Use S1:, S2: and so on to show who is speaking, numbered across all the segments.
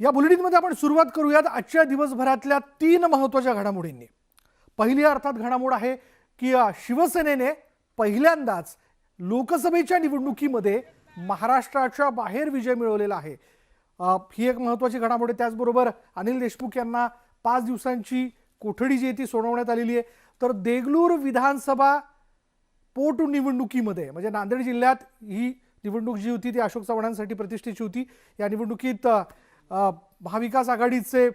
S1: या बुलेटिनमध्ये आपण सुरुवात करूयात आजच्या दिवसभरातल्या तीन महत्त्वाच्या घडामोडींनी. पहिली अर्थात घडामोड आहे की शिवसेनेने पहिल्यांदाच लोकसभेच्या निवडणुकीमध्ये महाराष्ट्राच्या बाहेर विजय मिळवलेला आहे. ही एक महत्त्वाची घडामोड आहे. त्याचबरोबर अनिल देशमुख यांना पाच दिवसांची कोठडी जी आहे ती सोडवण्यात आलेली आहे. तर देगलूर विधानसभा पोटनिवडणुकीमध्ये म्हणजे नांदेड जिल्ह्यात ही निवडणूक जी होती ती अशोक चव्हाणांसाठी प्रतिष्ठेची होती. या निवडणुकीत महाविकास आघाडीचे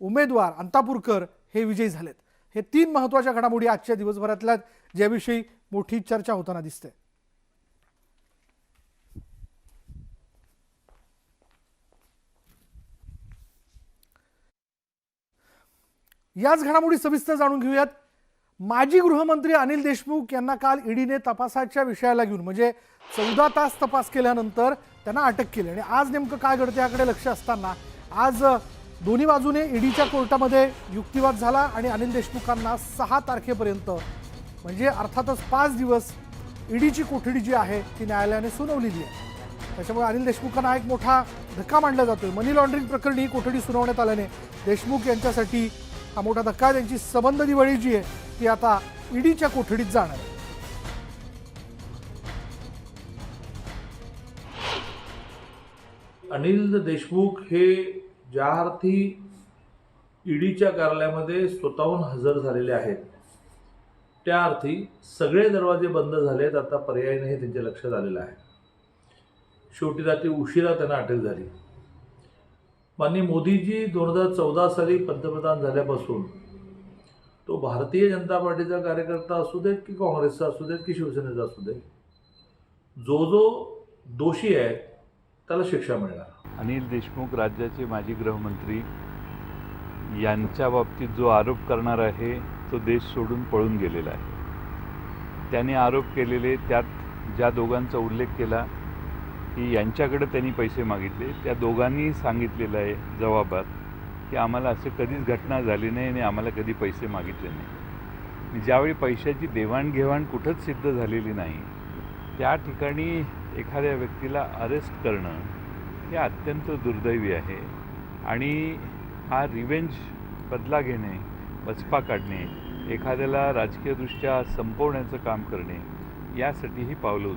S1: उमेदवार अंतापूरकर हे विजयी झालेत. हे तीन महत्त्वाच्या घडामोडी आजच्या दिवसभरातल्या ज्याविषयी मोठी चर्चा होताना दिसते. याच घडामोडी सविस्तर जाणून घेऊयात. माजी गृहमंत्री अनिल देशमुख यांना काल ईडीने तपासाच्या विषयाला घेऊन म्हणजे चौदा तास तपास केल्यानंतर त्यांना अटक केली. आणि आज नेमकं काय घडतं याकडे लक्ष असताना आज दोन्ही बाजूने ईडीच्या कोर्टामध्ये युक्तिवाद झाला आणि अनिल देशमुखांना सहा तारखेपर्यंत म्हणजे अर्थातच पाच दिवस ईडीची कोठडी जी आहे ती न्यायालयाने सुनावलेली आहे. त्याच्यामुळे अनिल देशमुखांना एक मोठा धक्का मांडला जातोय. मनी लॉन्ड्रिंग प्रकरणी ही कोठडी सुनावण्यात आल्याने देशमुख यांच्यासाठी हा मोठा धक्का आहे. त्यांची संबंध दिवाळी जी आहे ती आता ईडीच्या कोठडीत जाणार आहे.
S2: अनिल देशमुख हे ज्या अर्थी ईडीच्या कार्यालयामध्ये स्वतःहून हजर झालेले आहेत त्या अर्थी सगळे दरवाजे बंद झालेत आता पर्यायने हे त्यांच्या लक्षात आलेलं आहे. शेवटी रात्री उशिरा त्यांना अटक झाली. माननीय मोदीजी दोन हजार चौदा साली पंतप्रधान झाल्यापासून तो भारतीय जनता पार्टीचा कार्यकर्ता असू देत की काँग्रेसचा असू देत की शिवसेनेचा असू देत जो जो दोषी आहे त्याला शिक्षा मिळणार.
S3: अनिल देशमुख राज्याचे माजी गृहमंत्री यांच्या बाबतीत जो आरोप करणार आहे तो देश सोडून पळून गेलेला आहे. त्याने आरोप केलेले त्यात ज्या दोघांचा उल्लेख केला की यांच्याकडे त्यांनी पैसे मागितले त्या दोघांनी सांगितलेलं आहे जबाबात की आम्हाला असं कधीच घटना झाली नाही आणि आम्हाला कधी पैसे मागितले नाही. ज्यावेळी पैशाची देवाणघेवाण कुठंच सिद्ध झालेली नाही त्या ठिकाणी एखाद्या व्यक्तीला अरेस्ट करणं हे अत्यंत दुर्दैवी आहे. आणि हा रिवेंज बदला घेणे वचपा काढणे एखाद्याला राजकीयदृष्ट्या संपवण्याचं काम करणे यासाठी ही पावलं होती